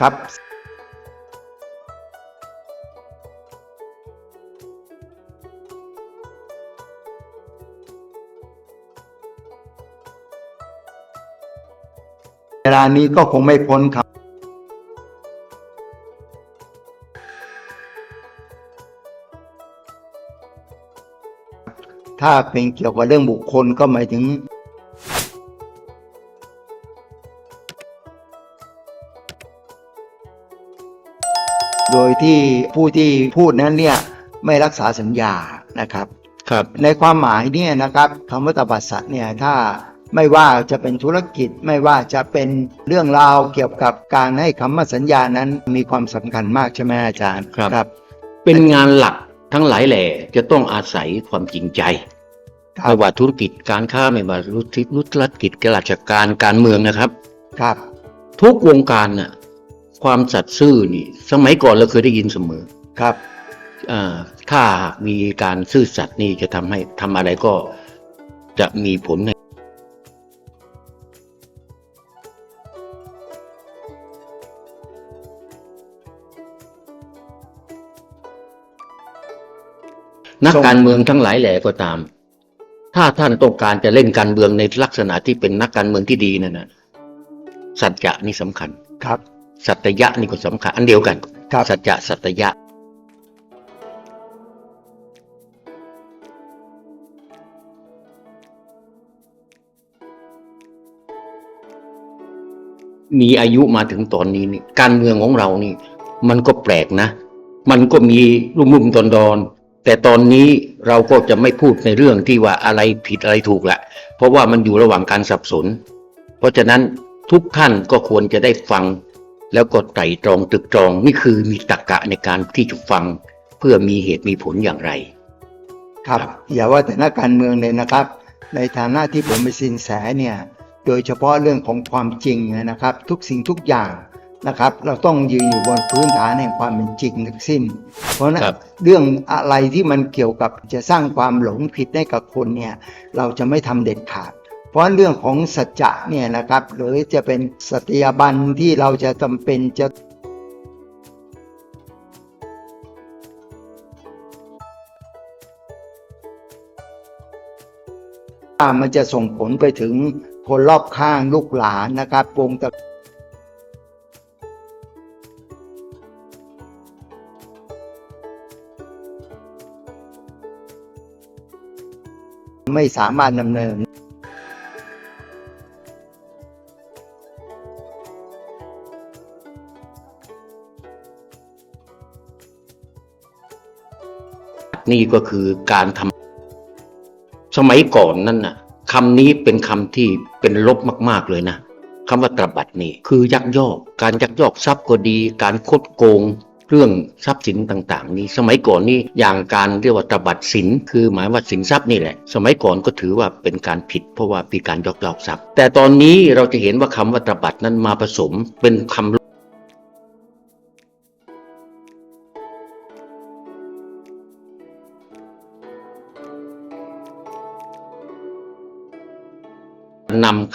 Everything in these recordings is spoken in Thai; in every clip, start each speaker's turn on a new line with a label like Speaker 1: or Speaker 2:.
Speaker 1: ครับเวลานี้ก็คงไม่พ้นครับ ถ้าเป็นเกี่ยวกับเรื่องบุคคลก็หมายถึง โดยที่ผู้ที่พูดนั้นเนี่ยไม่รักษาสัญญานะครับ
Speaker 2: ครับ
Speaker 1: ในความหมายเนี่ยนะครับคำว่าตบัดสัตว์เนี่ยถ้าไม่ว่าจะเป็นธุรกิจไม่ว่าจะเป็นเรื่องราวเกี่ยวกับการให้คำมั่นสัญญานั้นมีความสำคัญมากใช่ไหมอาจารย์
Speaker 2: ครับ
Speaker 1: ครับ
Speaker 2: เป็นงานหลักทั้งหลายแหล่จะต้องอาศัยความจริงใจ
Speaker 1: ครั
Speaker 2: ไม่
Speaker 1: บ
Speaker 2: ว่าธุรกิจการค้าไม่ว่ารุธิรุธุรกิจการราชการการเมืองนะครับ
Speaker 1: ครับ
Speaker 2: ทุกวงการน่ะ ความสัตย์ซื่อนี่ สมัยก่อนเราเคยได้ยินเสมอ
Speaker 1: ครับ
Speaker 2: อ่าถ้ามีการซื่อสัตย์นี่จะทำให้ทำอะไรก็จะมีผลในนักการเมืองทั้งหลายแหล่ก็ตาม ถ้าท่านต้องการจะเล่นการเมืองในลักษณะที่เป็นนักการเมืองที่ดีนั่นนะสัจจะนี่สำคัญ
Speaker 1: ครับ
Speaker 2: สัตยะนี่ก็สำคัญอันเดียวกัน
Speaker 1: ครับ
Speaker 2: สัจจะสัตยะมีอายุมาถึงตอนนี้นี่การเมืองของเรานี่ มันก็แปลกนะ มันก็มีรุ่มรุ่มดอนดอนๆแต่ตอนนี้เราก็จะไม่พูดในเรื่องที่ว่าอะไรผิดอะไรถูกแหละเพราะว่ามันอยู่ระหว่างการสับสน เพราะฉะนั้นทุกท่านก็ควรจะได้ฟัง แล้วก็ไตร่ตรองตรึกตรองนี่คือมีตรรกะในการที่จะฟัง เพื่อมีเหตุมีผลอย่างไร
Speaker 1: ครับ อย่าว่าแต่นักการเมืองเลยนะครับ ในฐานะที่ผมเป็นสินแสเนี่ยโดยเฉพาะเรื่องของความจริงนะครับ ทุกสิ่งทุกอย่างนะครับ เราต้องยืนอยู่บนพื้นฐานแห่งความเป็นจริงทั้งสิ้น เพราะฉะนั้น
Speaker 2: ครับ
Speaker 1: เรื่องอะไรที่มันเกี่ยวกับจะสร้างความหลงผิดให้กับคนเนี่ยเราจะไม่ทำเด็ดขาดเพ ราะเรื่องของสัจจะเนี่ยนะครับ หรือจะเป็นสติยบันที่เราจะจำเป็นจะว่ามันจะส่งผลไปถึงคนรอบข้างลูกหลานนะครับวงตระไม่สามารถดำเนิน
Speaker 2: นี่ก็คือการทำสมัยก่อนนั่นน่ะคำนี้เป็นคำที่เป็นลบมาก ๆเลยนะคำว่าตระบัดนี่คือยักยอก การยักยอกทรัพย์ก็ดี การคดโกงเรื่องทรัพย์สินต่างๆ นี่สมัยก่อนนี่อย่างการเรียกว่าตระบัดสินคือหมายว่าสินทรัพย์นี่แหละ สมัยก่อนก็ถือว่าเป็นการผิด เพราะว่ามีการยักยอกทรัพย์ แต่ตอนนี้เราจะเห็นว่าคำว่าตระบัดนั้นมาผสมเป็นคำ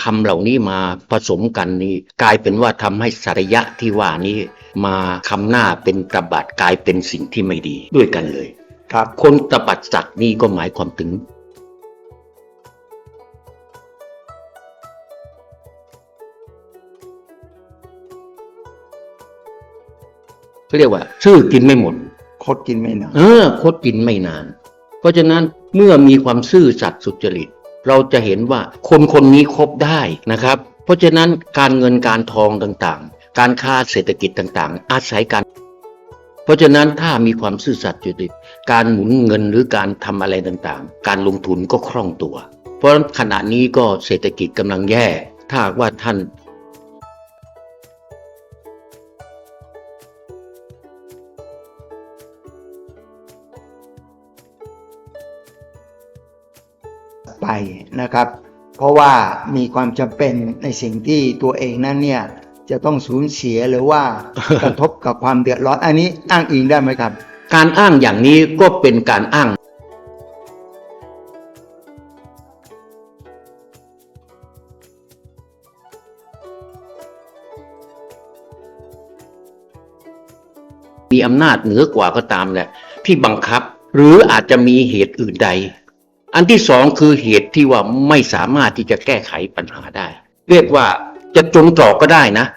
Speaker 2: คำเหล่านี้มาผสมกันนี่กลายเป็นว่าทำให้สารยะที่ว่านี้ มาคำหน้าเป็นตระบัดกลายเป็นสิ่งที่ไม่ดีด้วยกันเลย
Speaker 1: ครับ
Speaker 2: คนตระบัดสัตว์นี่ก็หมายความถึงเขาเรียกว่าชื่อกินไม่หมด
Speaker 1: คดกินไม่นาน
Speaker 2: เออ คดกินไม่นาน เพราะฉะนั้นเมื่อมีความซื่อสัตย์สุจริต เราจะเห็นว่าคนคนนี้คบได้นะครับ เพราะฉะนั้นการเงินการทองต่างๆ การค้าเศรษฐกิจต่างๆ อาศัยกันเพราะฉะนั้นถ้ามีความซื่อสัตย์สุจริตการหมุนเงินหรือการทำอะไรต่างๆ การลงทุนก็คล่องตัว เพราะฉะนั้นขณะนี้ก็เศรษฐกิจกำลังแย่ ถ้าว่าท่าน
Speaker 1: ไปนะครับ เพราะว่ามีความจำเป็นในสิ่งที่ตัวเองนั้นเนี่ยจะต้องสูญเสียหรือว่ากระทบกับความเดือดร้อนอันนี้อ้างอิงได้ไหมครับ
Speaker 2: การอ้างอย่างนี้ก็เป็นการอ้างมีอำนาจเหนือกว่าก็ตามแหละที่บังคับ หรืออาจจะมีเหตุอื่นใด อันที่สองคือเหตุที่ว่าไม่สามารถที่จะแก้ไขปัญหาได้ เรียกว่าจะจงจอกก็ได้นะ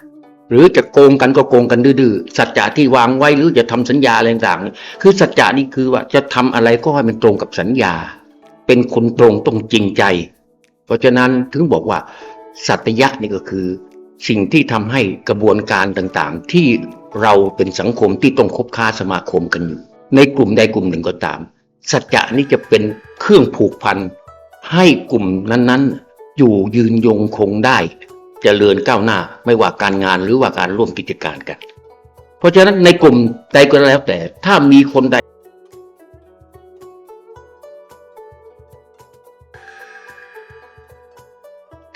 Speaker 2: หรือจะโกงกันก็โกงกันดื้อๆสัจจะที่วางไว้หรือจะทำสัญญาอะไรต่างๆคือสัจจะนี่คือว่าจะทำอะไรก็ให้มันตรงกับสัญญา เป็นคนตรงต้องจริงใจ เพราะฉะนั้นถึงบอกว่า สัตยะนี่ก็คือสิ่งที่ทำให้กระบวนการต่างๆ ที่เราเป็นสังคมที่ต้องคบค้าสมาคมกันอยู่ในกลุ่มใดกลุ่มหนึ่งก็ตาม สัจจะนี่จะเป็นเครื่องผูกพันให้กลุ่มนั้นๆ อยู่ยืนยงคงได้เจริญก้าวหน้าไม่ว่าการงานหรือว่าการร่วมกิจการกัน เพราะฉะนั้นในกลุ่มใดก็แล้วแต่ถ้ามีคนใด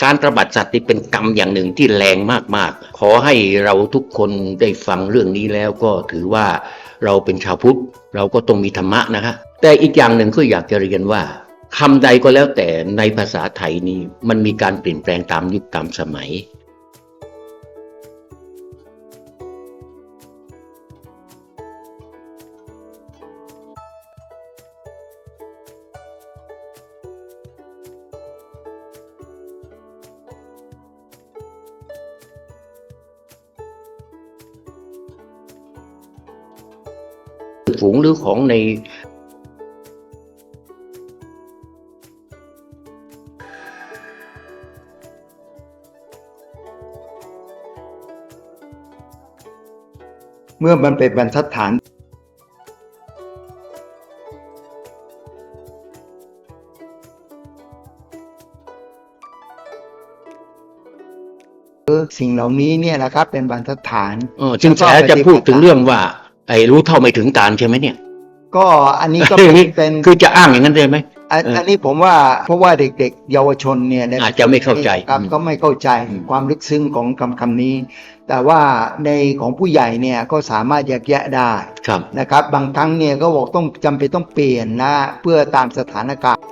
Speaker 2: การประบัดสัตว์นี่เป็นกรรมอย่างหนึ่งที่แรงมากๆ ขอให้เราทุกคนได้ฟังเรื่องนี้แล้วก็ถือว่าเราเป็นชาวพุทธ เราก็ต้องมีธรรมะนะฮะแต่อีกอย่างหนึ่งก็อยากจะเรียนว่าคำใดก็แล้วแต่ในภาษาไทยนี้มันมีการเปลี่ยนแปลงตามยุคตามสมัย ฝูงหรือของใน
Speaker 1: เมื่อมันเป็นบรรทัดฐาน สิ่งเหล่านี้เนี่ยนะครับเป็นบรรทัดฐาน
Speaker 2: เออจึงแฉจะพูดถึงเรื่องว่า ไอ้รู้เท่าไม่ถึงการใช่ไหมเนี่ย
Speaker 1: ก็อันนี้ก็เป็นเป็น
Speaker 2: คือจะอ้างอย่างนั้นได้ไหม
Speaker 1: อัน
Speaker 2: เอออั
Speaker 1: อันนี้ผมว่าเพราะว่าเด็กๆ เยาวชนเนี่ยใน
Speaker 2: อาจจะไม่เข้าใจ
Speaker 1: ครับ
Speaker 2: อืม
Speaker 1: ก็ไม่เข้าใจ
Speaker 2: อืม
Speaker 1: ความลึกซึ้งของคำคำนี้ แต่ว่าในของผู้ใหญ่เนี่ยก็สามารถแยกแยะได้
Speaker 2: ครับ
Speaker 1: นะครับ บางครั้งเนี่ยก็บอกต้องจำเป็นต้องเปลี่ยนนะเพื่อตามสถานการณ์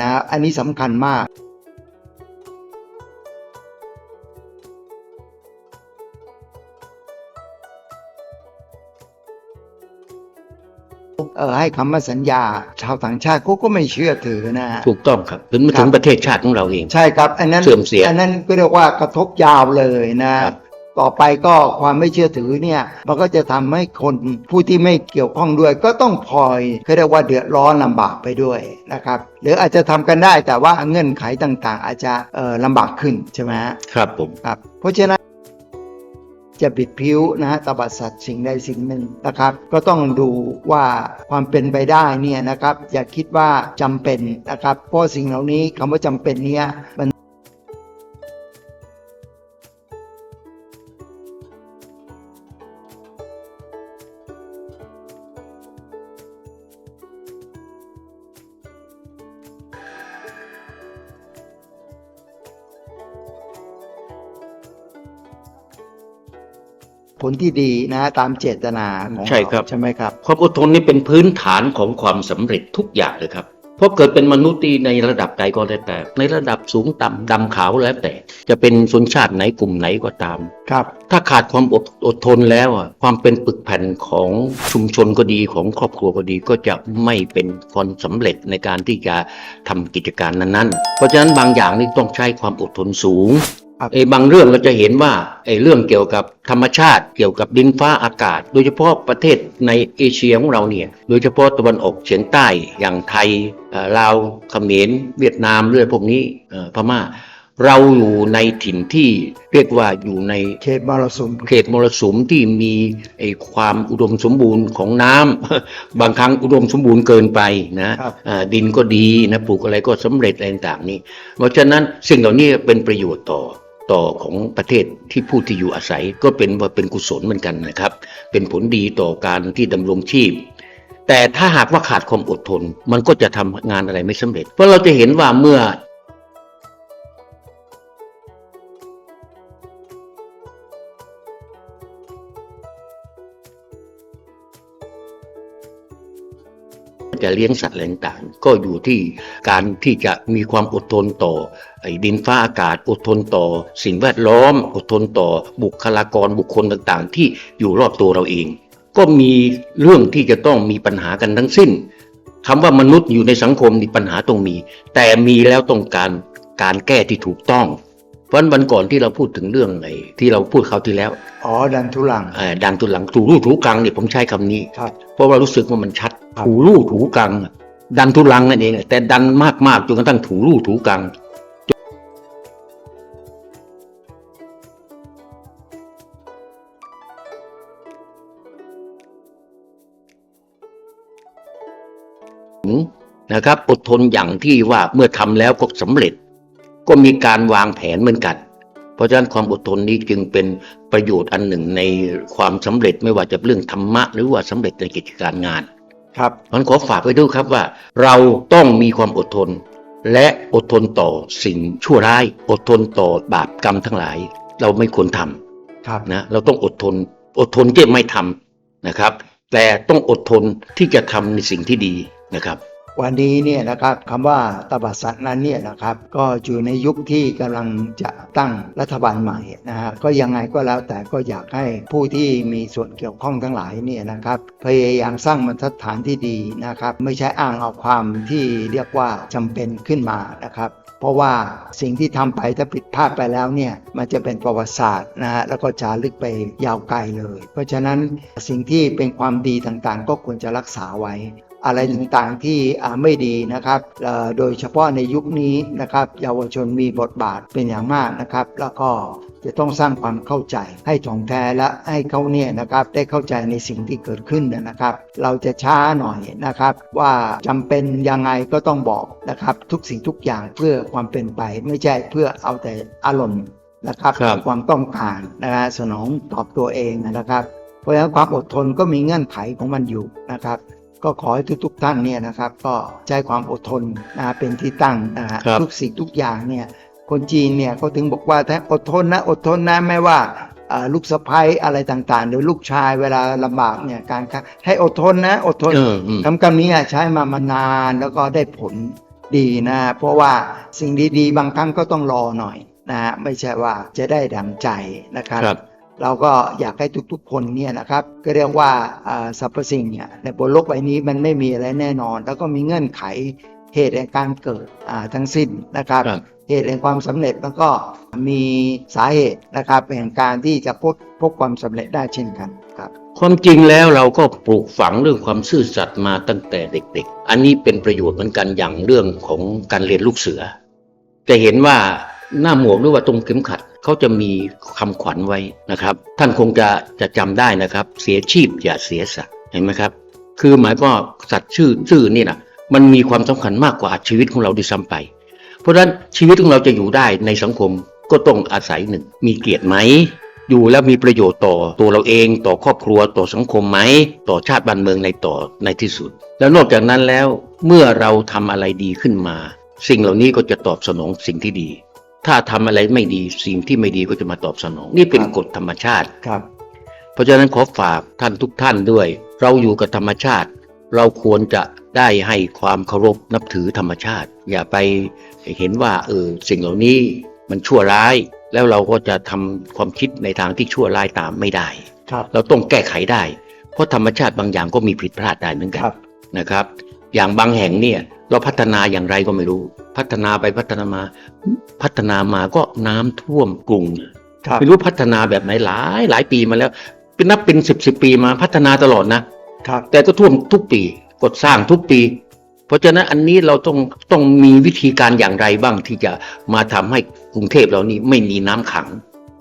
Speaker 1: นะอันนี้สำคัญมากเออให้คำมั่นสัญญา ชาวต่างชาติเขาก็ไม่เชื่อถือนะ
Speaker 2: ถูกต้องครับถึงมา
Speaker 1: ครั
Speaker 2: ถึ
Speaker 1: บ
Speaker 2: งประเทศชาติของเราเอง
Speaker 1: ใช่ครับ อันนั้น
Speaker 2: เสื่อมเสีย
Speaker 1: อันนั้นก็เรียกว่ากระทบยาวเลยนะ
Speaker 2: ครับ
Speaker 1: ต่อไปก็ความไม่เชื่อถือเนี่ยมันก็จะทำให้คนผู้ที่ไม่เกี่ยวข้องด้วย ก็ต้องพลอยเขาเรียกว่าเดือดร้อนลำบากไปด้วยนะครับหรืออาจจะทำกันได้แต่ว่าเงื่อนไขต่างๆ อาจจะเอ่อลำบากขึ้นใช่ไหมฮะ
Speaker 2: ครับผม
Speaker 1: ครับเพราะฉะนั้นจะบิดผิวนะฮะตบัดสัตว์สิ่งใดสิ่งหนึ่งนะครับ ก็ต้องดูว่าความเป็นไปได้เนี่ยนะครับ อย่าคิดว่าจำเป็นนะครับ เพราะสิ่งเหล่านี้คำว่าจำเป็นเนี่ยมัน ผลที่ดีนะฮะตามเจตนาของ
Speaker 2: ใช่ครับ
Speaker 1: เาใช่ไหมครับ
Speaker 2: ความอดทนนี่เป็นพื้นฐานของความสำเร็จทุกอย่างเลยครับเพราะเกิดเป็นมนุษย์ที่ในระดับใดก็แล้วแต่ ในระดับสูงต่ำดำขาวแล้วแต่ จะเป็นชนชาติไหนกลุ่มไหนก็ตาม
Speaker 1: ครับ
Speaker 2: ถ้าขาดความอดอดทนแล้วอะความเป็นปึกแผ่นของชุมชนก็ดีของครอบครัวก็ดีก็จะไม่เป็นความสำเร็จในการที่จะทำกิจการนั้นๆ เพราะฉะนั้นบางอย่างนี่ต้องใช้ความอดทนสูง
Speaker 1: ครับ
Speaker 2: ไอ้บางเรื่องเราจะเห็นว่าไอ้เรื่องเกี่ยวกับธรรมชาติเกี่ยวกับดินฟ้าอากาศ โดยเฉพาะประเทศในเอเชียของเราเนี่ยโดยเฉพาะตะวันออกเฉียงใต้อย่างไทยเอ่อลาวเขมรเวียดนามเรื่อยพวกนี้เอ่อพม่าเราอยู่ในถิ่นที่เรียกว่าอยู่ใน
Speaker 1: เขตมรสุม
Speaker 2: เขตมรสุมที่มีไอ้ความอุดมสมบูรณ์ของน้ำบางครั้งอุดมสมบูรณ์เกินไปนะครับอ่าดินก็ดีนะปลูกอะไรก็สำเร็จอะไรต่างๆนี่เพราะฉะนั้นสิ่งเหล่านี้เป็นประโยชน์ต่อ ต่อของประเทศที่ผู้ที่อยู่อาศัยก็เป็นว่าเป็นกุศลเหมือนกันนะครับ เป็นผลดีต่อการที่ดำรงชีพ แต่ถ้าหากว่าขาดความอดทน มันก็จะทำงานอะไรไม่สำเร็จ เพราะเราจะเห็นว่าเมื่อ จะเลี้ยงสัตว์อะไรต่างก็อยู่ที่การที่จะมีความอดทนต่อดินฟ้าอากาศอดทนต่อ สิ่งแวดล้อมอดทนต่อบุคลากรบุคคลต่างๆ ที่อยู่รอบตัวเราเอง ก็มีเรื่องที่จะต้องมีปัญหากันทั้งสิ้นคำว่ามนุษย์อยู่ในสังคมมีปัญหาต้องมี แต่มีแล้วต้องการการแก้ที่ถูกต้อง เพราะฉะนั้นวันก่อนที่เราพูดถึงเรื่องไอ้ที่เราพูดคราวที่แล้ว
Speaker 1: อ๋อดันทุลัง
Speaker 2: เอ่อดันตุหลังถูรูถูกลางเนี่ยผมใช้คำนี้
Speaker 1: ครับ
Speaker 2: เพราะว่ารู้สึกว่ามันชัด
Speaker 1: ครับ
Speaker 2: ถูรูถูกลางดันทุลังนั่นเองแต่ดันมากๆจนกระทั่งถูรูถูกลางนะครับอดทนอย่างที่ว่าเมื่อทำแล้วก็สำเร็จ ก็มีการวางแผนเหมือนกัน เพราะฉะนั้นความอดทนนี้จึงเป็นประโยชน์อันหนึ่งในความสำเร็จไม่ว่าจะเรื่องธรรมะหรือว่าสำเร็จในกิจการงาน
Speaker 1: ครับ
Speaker 2: มันขอฝากไว้ด้วยครับว่า เราต้องมีความอดทน และอดทนต่อสิ่งชั่วร้าย อดทนต่อบาปกรรมทั้งหลาย เราไม่ควรทำ
Speaker 1: ครับ
Speaker 2: นะเราต้องอดทน อดทนที่ไม่ทำนะครับ แต่ต้องอดทนที่จะทำในสิ่งที่ดีนะครับ
Speaker 1: วันนี้เนี่ยนะครับคำว่าตบัดสัตว์นั้นเนี่ยนะครับก็อยู่ในยุคที่กำลังจะตั้งรัฐบาลใหม่นะฮะก็ยังไงก็แล้วแต่ก็อยากให้ผู้ที่มีส่วนเกี่ยวข้องทั้งหลายเนี่ยนะครับพยายามสร้างบรรทัดฐานที่ดีนะครับไม่ใช่อ้างเอาความที่เรียกว่าจำเป็นขึ้นมานะครับเพราะว่าสิ่งที่ทำไปถ้าผิดพลาดไปแล้วเนี่ยมันจะเป็นประวัติศาสตร์นะฮะแล้วก็จารึกไปยาวไกลเลย เพราะฉะนั้นสิ่งที่เป็นความดีต่างๆ ก็ควรจะรักษาไว้ อะไรต่างๆที่อ่าไม่ดีนะครับเอ่อโดยเฉพาะในยุคนี้นะครับ เยาวชนมีบทบาทเป็นอย่างมากนะครับ แล้วก็จะต้องสร้างความเข้าใจให้ถ่องแท้และให้เขาเนี่ยนะครับได้เข้าใจในสิ่งที่เกิดขึ้นนะครับ เราจะช้าหน่อยนะครับ ว่าจำเป็นยังไงก็ต้องบอกนะครับ ทุกสิ่งทุกอย่างเพื่อความเป็นไป ไม่ใช่เพื่อเอาแต่อารมณ์นะครับ
Speaker 2: ครับ
Speaker 1: ความต้องการนะฮะสนองตอบตัวเองนะครับ เพราะฉะนั้นความอดทนก็มีเงื่อนไขของมันอยู่นะครับ ก็ขอให้ทุก ๆ ท่านเนี่ยนะครับก็ใช้ความอดทนนะเป็นที่ตั้งนะฮะ
Speaker 2: ครับ
Speaker 1: ทุกสิ่งทุกอย่างเนี่ยคนจีนเนี่ยเขาถึงบอกว่าถ้าอดทนนะอดทนนะไม่ว่าเอ่อลูกสะใภ้อะไรต่างๆ หรือลูกชายเวลาลำบากเนี่ยการค้าให้อดทนนะอดทน
Speaker 2: เอออืม
Speaker 1: คำคำนี้ใช้มามานานแล้วก็ได้ผลดีนะ เพราะว่าสิ่งดีๆ บางครั้งก็ต้องรอหน่อยนะฮะไม่ใช่ว่าจะได้ดังใจนะครับ
Speaker 2: ครับ
Speaker 1: เราก็อยากให้ทุกๆคนเนี่ยนะครับก็เรียกว่าอ่าสรรพสิ่งเนี่ยในบนโลกใบนี้มันไม่มีอะไรแน่นอน แล้วก็มีเงื่อนไขเหตุแห่งการเกิดอ่าทั้งสิ้นนะครับ
Speaker 2: ครับ
Speaker 1: เหตุแห่งความสำเร็จแล้วก็มีสาเหตุนะครับแห่งการที่จะพบพบความสำเร็จได้เช่นกันครับ
Speaker 2: ความจริงแล้วเราก็ปลูกฝังเรื่องความซื่อสัตย์มาตั้งแต่เด็ก ๆ อันนี้เป็นประโยชน์เหมือนกันอย่างเรื่องของการเรียนลูกเสือ จะเห็นว่า หน้าหมวกหรือว่าตรงเข็มขัดเขาจะมีคำขวัญไว้นะครับ ท่านคงจะจะจำได้นะครับ เสียชีพอย่าเสียสัตว์เห็นไหมครับ คือหมายว่าสัตว์ชื่อชื่อนี่นะมันมีความสำคัญมากกว่าชีวิตของเราด้วยซ้ำไป เพราะฉะนั้นชีวิตของเราจะอยู่ได้ในสังคมก็ต้องอาศัยหนึ่ง มีเกียรติไหมอยู่แล้วมีประโยชน์ต่อตัวเราเอง ต่อครอบครัวต่อสังคมไหม ต่อชาติบ้านเมืองในต่อในที่สุด แล้วนอกจากนั้นแล้วเมื่อเราทำอะไรดีขึ้นมา สิ่งเหล่านี้ก็จะตอบสนองสิ่งที่ดี ถ้าทำอะไรไม่ดีสิ่งที่ไม่ดีก็จะมาตอบสนอง นี่เป็น
Speaker 1: ครับ
Speaker 2: กฎธรรมชาติ
Speaker 1: ครับ
Speaker 2: เพราะฉะนั้นขอฝากท่านทุกท่านด้วย เราอยู่กับธรรมชาติ เราควรจะได้ให้ความเคารพนับถือธรรมชาติ อย่าไปเห็นว่าเออสิ่งเหล่านี้มันชั่วร้าย แล้วเราก็จะทำความคิดในทางที่ชั่วร้ายตามไม่ได้
Speaker 1: ครับ
Speaker 2: เราต้องแก้ไขได้ เพราะธรรมชาติบางอย่างก็มีผิดพลาดได้เหมือนกั
Speaker 1: คนรับ
Speaker 2: นะครับ อย่างบางแห่งเนี่ย เราพัฒนาอย่างไรก็ไม่รู้ พัฒนาไปพัฒนามา พัฒนามาก็น้ำท่วมกรุง
Speaker 1: ครับ
Speaker 2: ไม่รู้พัฒนาแบบไหนหลายหลายปีมาแล้ว เป็นนับเป็นสิบสิบปีมาพัฒนาตลอดนะ
Speaker 1: ครับ
Speaker 2: แต่ก็ท่วมทุกปีกดสร้างทุกปี เพราะฉะนั้นอันนี้เราต้องต้องมีวิธีการอย่างไรบ้างที่จะมาทำให้กรุงเทพเรานี่ไม่มีน้ำขัง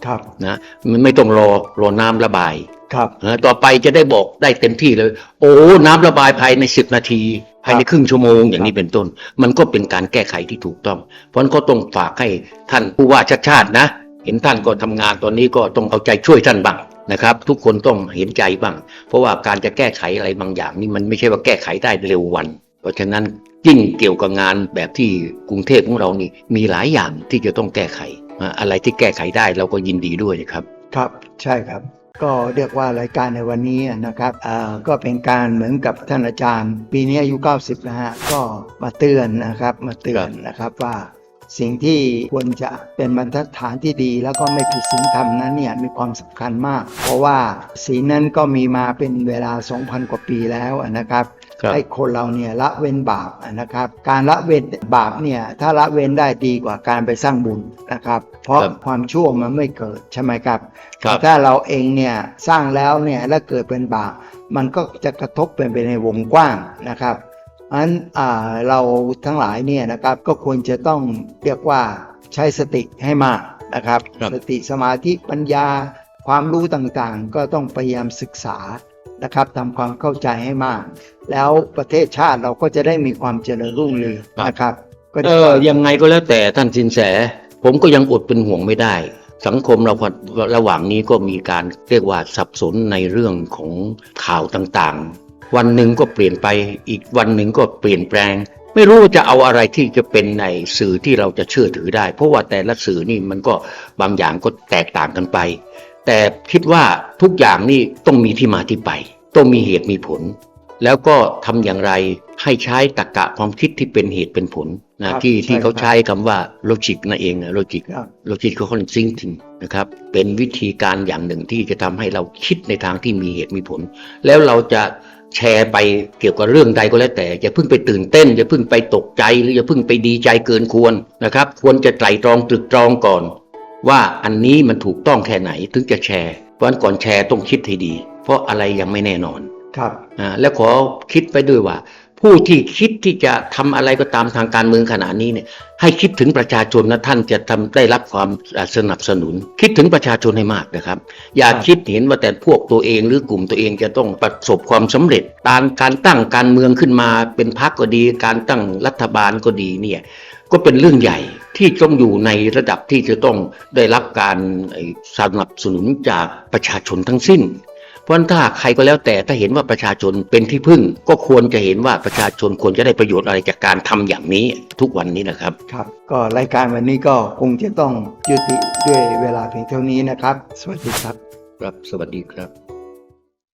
Speaker 1: ครับ
Speaker 2: นะมันไม่ต้องรอรอน้ำระบาย
Speaker 1: ครับ
Speaker 2: นะต่อไปจะได้บอกได้เต็มที่เลย โอ้น้ำระบายภายในสิบนาที ภายในครึ่งชั่วโมงอย่างนี้เป็นต้น มันก็เป็นการแก้ไขที่ถูกต้อง เพราะนั้นก็ต้องฝากให้ท่านผู้ว่าชาติชาตินะ เห็นท่านก็ทำงานตอนนี้ก็ต้องเอาใจช่วยท่านบ้างนะครับ ทุกคนต้องเห็นใจบ้าง เพราะว่าการจะแก้ไขอะไรบางอย่างนี่มันไม่ใช่ว่าแก้ไขได้เร็ววัน เพราะฉะนั้นยิ่งเกี่ยวกับงานแบบที่กรุงเทพของเรานี่มีหลายอย่างที่จะต้องแก้ไข อะอะไรที่แก้ไขได้เราก็ยินดีด้วยนะครับ
Speaker 1: ครับใช่ครับ ก็เรียกว่ารายการในวันนี้นะครับอ่าก็เป็นการเหมือนกับท่านอาจารย์ ปีนี้อายุ 90นะฮะก็มาเตือนนะครับมาเตือนนะครับว่าสิ่งที่ควรจะเป็นบรรทัดฐานที่ดี แล้วก็ไม่ผิดศีลธรรมนั้นเนี่ยมีความสำคัญมาก เพราะว่าศีลนั้นก็มีมาเป็นเวลา 2,000 กว่าปีแล้วนะครับ
Speaker 2: ครับ
Speaker 1: ให้คนเราเนี่ยละเว้นบาปนะครับ การละเว้นบาปเนี่ยถ้าละเว้นได้ดีกว่าการไปสร้างบุญนะครับ เพราะ
Speaker 2: ครับ
Speaker 1: ความชั่วมันไม่เกิดใช่ไหมครับ
Speaker 2: ครับ
Speaker 1: แต่ถ้าเราเองเนี่ยสร้างแล้วเนี่ยแล้วเกิดเป็นบาปมันก็จะกระทบเป็นไปในวงกว้างนะครับเพราะฉะนั้นอ่าเราทั้งหลายเนี่ยนะครับก็ควรจะต้องเรียกว่าใช้สติให้มากนะครับ
Speaker 2: ครับ
Speaker 1: สติสมาธิปัญญาความรู้ต่างๆ ก็ต้องพยายามศึกษานะครับทำความเข้าใจให้มาก แล้วประเทศชาติเราก็จะได้มีความเจริญรุ่งเรืองนะครับก็
Speaker 2: เออยังไงก็แล้วแต่ท่านสินแส ผมก็ยังอดเป็นห่วงไม่ได้ สังคมเราพอระหว่างนี้ก็มีการเรียกว่าสับสนในเรื่องของข่าวต่างๆ วันหนึ่งก็เปลี่ยนไปอีกวันหนึ่งก็เปลี่ยนแปลง ไม่รู้ว่าจะเอาอะไรที่จะเป็นในสื่อที่เราจะเชื่อถือได้ เพราะว่าแต่ละสื่อนี่มันก็บางอย่างก็แตกต่างกันไป แต่คิดว่าทุกอย่างนี่ต้องมีที่มาที่ไป ต้องมีเหตุมีผล แล้วก็ทำอย่างไรให้ใช้ตรรกะความคิดที่เป็นเหตุเป็นผลนะที่ที่เขาใช้คำว่าโลจิกนั่นเองนะโลจิก
Speaker 1: ครับ
Speaker 2: โลจิกเขาคนซิงทิงนะครับเป็นวิธีการอย่างหนึ่งที่จะทำให้เราคิดในทางที่มีเหตุมีผล แล้วเราจะแชร์ไปเกี่ยวกับเรื่องใดก็แล้วแต่อย่าเพิ่งไปตื่นเต้นอย่าเพิ่งไปตกใจหรืออย่าเพิ่งไปดีใจเกินควรนะครับ ควรจะไตร่ตรองตรึกตรองก่อน ว่าอันนี้มันถูกต้องแค่ไหนถึงจะแชร์เพราะฉะนั้นก่อนแชร์ต้องคิดให้ดี เพราะอะไรยังไม่แน่นอน
Speaker 1: ครับ
Speaker 2: อ่าและขอคิดไปด้วยว่า ผู้ที่คิดที่จะทำอะไรก็ตามทางการเมืองขณะนี้เนี่ยให้คิดถึงประชาชนนะท่านจะทำได้รับความสนับสนุน คิดถึงประชาชนให้มากนะครับ อย่า
Speaker 1: คิ
Speaker 2: ดเห็นว่าแต่พวกตัวเองหรือกลุ่มตัวเองจะต้องประสบความสำเร็จการการตั้งการเมืองขึ้นมาเป็นพรรคก็ดี การตั้งรัฐบาลก็ดีเนี่ยก็เป็นเรื่องใหญ่ที่ต้องอยู่ในระดับที่จะต้องได้รับการสนับสนุนจากประชาชนทั้งสิ้น เพราะฉะนั้นถ้าใครก็แล้วแต่ถ้าเห็นว่าประชาชนเป็นที่พึ่ง ก็ควรจะเห็นว่าประชาชนควรจะได้ประโยชน์อะไรจากการทำอย่างนี้ทุกวันนี้นะครับ
Speaker 1: ครับ ก็รายการวันนี้ก็คงจะต้องยุติด้วยเวลาเพียงเท่านี้นะครับ สวัสดีครับ
Speaker 2: ครับสวัสดีครับ